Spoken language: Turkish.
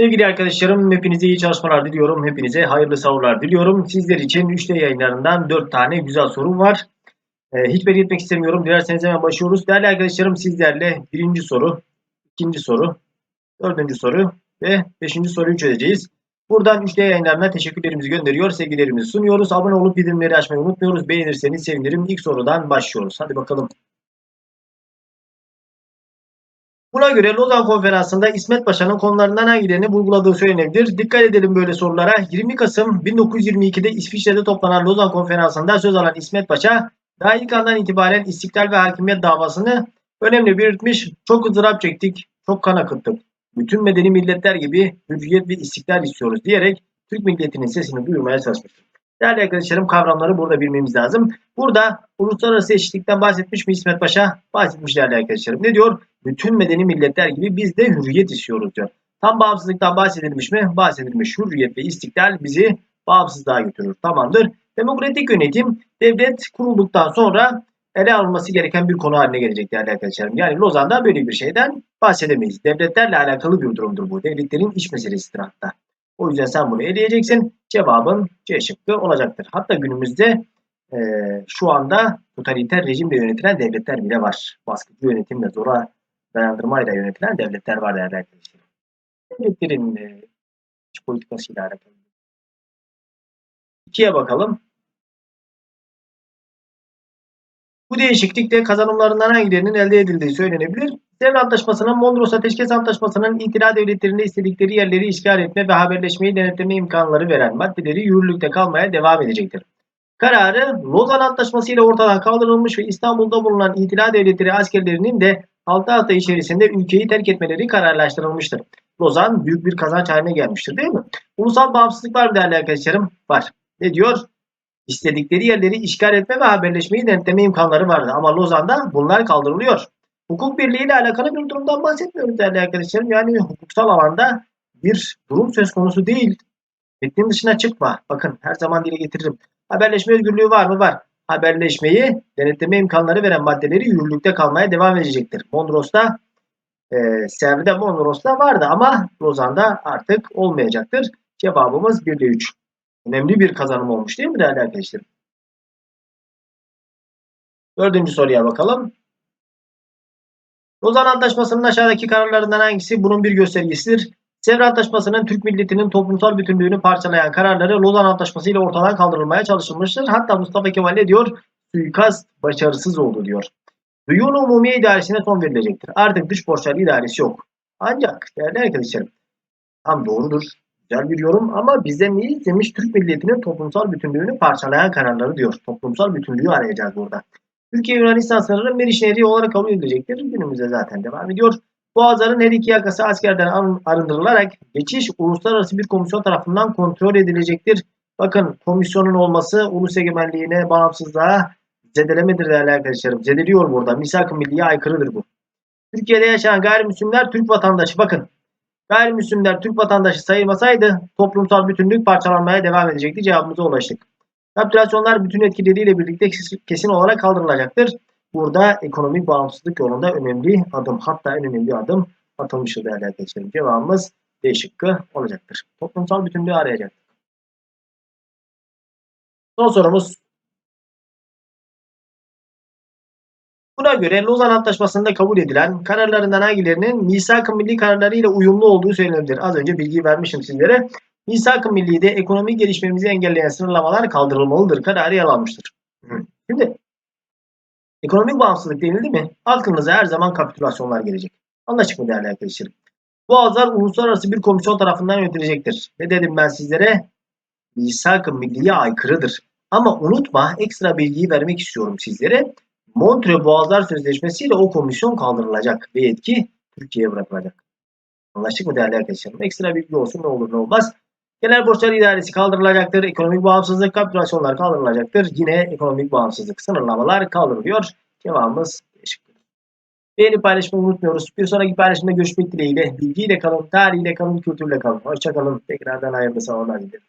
Sevgili arkadaşlarım hepinize iyi çalışmalar diliyorum. Hepinize hayırlı sahurlar diliyorum. Sizler için 3D yayınlarından 4 tane güzel sorum var. Ee, hiç belirtmek istemiyorum. Dilerseniz hemen başlıyoruz. Değerli arkadaşlarım sizlerle birinci soru, ikinci soru, dördüncü soru ve beşinci soruyu çözeceğiz. Buradan 3D yayınlarına teşekkürlerimizi gönderiyor, sevgilerimizi sunuyoruz. Abone olup bildirimleri açmayı unutmuyoruz. Beğenirseniz sevinirim. İlk sorudan başlıyoruz. Hadi bakalım. Buna göre Lozan Konferansı'nda İsmet Paşa'nın konularından hangilerini vurguladığı söylenebilir. Dikkat edelim böyle sorulara. 20 Kasım 1922'de İsviçre'de toplanan Lozan Konferansı'nda söz alan İsmet Paşa, daha ilk andan itibaren istiklal ve hakimiyet davasını önemli belirtmiş. Çok ızdırap çektik, çok kan akıttık. Bütün medeni milletler gibi hürriyet ve istiklal istiyoruz diyerek Türk milletinin sesini duyurmaya çalışmıştır. Değerli arkadaşlarım kavramları burada bilmemiz lazım. Burada uluslararası eşitlikten bahsetmiş mi İsmet Paşa? Bahsetmiş değerli arkadaşlarım. Ne diyor? Bütün medeni milletler gibi biz de hürriyet istiyoruz diyor. Tam bağımsızlıktan bahsedilmiş mi? Bahsedilmiş. Hürriyet ve istiklal bizi bağımsızlığa götürür. Tamamdır. Demokratik yönetim devlet kurulduktan sonra ele alınması gereken bir konu haline gelecek değerli arkadaşlarım. Yani Lozan'da böyle bir şeyden bahsedemeyiz. Devletlerle alakalı bir durumdur bu. Devletlerin iç meselesidir hatta. O yüzden sen bunu eleyeceksin. Cevabın C şıkkı olacaktır. Hatta günümüzde e, şu anda totaliter rejimle yönetilen devletler bile var. Baskıcı yönetimle zora dayandırmayla yönetilen devletler var değerli arkadaşlar. Devletlerin e, iç politikasıyla alakalı. İkiye bakalım. Bu değişiklikle kazanımlarından hangilerinin elde edildiği söylenebilir. Sevr Antlaşması'nın Mondros Ateşkes Antlaşması'nın itila devletlerinde istedikleri yerleri işgal etme ve haberleşmeyi denetleme imkanları veren maddeleri yürürlükte kalmaya devam edecektir. Kararı Lozan Antlaşması ile ortadan kaldırılmış ve İstanbul'da bulunan itila devletleri askerlerinin de 6 hafta içerisinde ülkeyi terk etmeleri kararlaştırılmıştır. Lozan büyük bir kazanç haline gelmiştir değil mi? Ulusal bağımsızlık var değerli arkadaşlarım? Var. Ne diyor? İstedikleri yerleri işgal etme ve haberleşmeyi denetleme imkanları vardı. Ama Lozan'da bunlar kaldırılıyor. Hukuk birliği ile alakalı bir durumdan bahsetmiyoruz değerli arkadaşlarım. Yani hukuksal alanda bir durum söz konusu değil. Metnin dışına çıkma. Bakın her zaman dile getiririm. Haberleşme özgürlüğü var mı? Var. Haberleşmeyi denetleme imkanları veren maddeleri yürürlükte kalmaya devam edecektir. Mondros'ta e, Sevr'de Mondros'ta vardı ama Lozan'da artık olmayacaktır. Cevabımız 1'de 3. Önemli bir kazanım olmuş değil mi değerli arkadaşlarım? Dördüncü soruya bakalım. Lozan Antlaşması'nın aşağıdaki kararlarından hangisi bunun bir göstergesidir? Sevr Antlaşması'nın Türk milletinin toplumsal bütünlüğünü parçalayan kararları Lozan Antlaşması ile ortadan kaldırılmaya çalışılmıştır. Hatta Mustafa Kemal ne diyor? Suikast başarısız oldu diyor. Duyun Umumiye idaresine son verilecektir. Artık dış borçlar idaresi yok. Ancak değerli arkadaşlarım tam doğrudur. Güzel bir yorum ama bize ne istemiş? Türk milletinin toplumsal bütünlüğünü parçalayan kararları diyor. Toplumsal bütünlüğü arayacağız burada. Türkiye Yunanistan sınırı Meriç Nehri olarak kabul edilecektir. Günümüzde zaten devam ediyor. Boğazların her iki yakası askerden arındırılarak geçiş uluslararası bir komisyon tarafından kontrol edilecektir. Bakın komisyonun olması ulus egemenliğine, bağımsızlığa zedelemedir değerli arkadaşlarım. Zedeliyor burada. Misak-ı milliye aykırıdır bu. Türkiye'de yaşayan gayrimüslimler Türk vatandaşı. Bakın gayrimüslimler Türk vatandaşı sayılmasaydı toplumsal bütünlük parçalanmaya devam edecekti. Cevabımıza ulaştık. Kapitülasyonlar bütün etkileriyle birlikte kesin olarak kaldırılacaktır. Burada ekonomik bağımsızlık yolunda önemli adım hatta en önemli adım atılmıştır değerli arkadaşlarım. Cevabımız D şıkkı olacaktır. Toplumsal bütünlüğü arayacak. Son sorumuz. Buna göre Lozan Antlaşması'nda kabul edilen kararlarından hangilerinin misak-ı milli kararları ile uyumlu olduğu söylenebilir. Az önce bilgi vermişim sizlere. Misak-ı Milli'de ekonomik gelişmemizi engelleyen sınırlamalar kaldırılmalıdır. Kararı yer. Şimdi ekonomik bağımsızlık denildi mi aklınıza her zaman kapitülasyonlar gelecek. Anlaşık mı değerli arkadaşlarım? Boğazlar uluslararası bir komisyon tarafından yönetilecektir. Ne dedim ben sizlere? Misak-ı Milli'ye aykırıdır. Ama unutma ekstra bilgiyi vermek istiyorum sizlere. Montreux Boğazlar Sözleşmesi ile o komisyon kaldırılacak ve yetki Türkiye'ye bırakılacak. Anlaştık mı değerli arkadaşlarım? Ekstra bilgi olsun ne olur ne olmaz. Genel borçlar idaresi kaldırılacaktır. Ekonomik bağımsızlık, kapitülasyonlar kaldırılacaktır. Yine ekonomik bağımsızlık, sınırlamalar kaldırılıyor. Cevabımız teşekkür Beğeni paylaşmayı unutmuyoruz. Bir sonraki paylaşımda görüşmek dileğiyle. Bilgiyle kalın, tarihiyle kalın, kültürle kalın. Hoşçakalın. Tekrardan hayırlı sabahlar dilerim.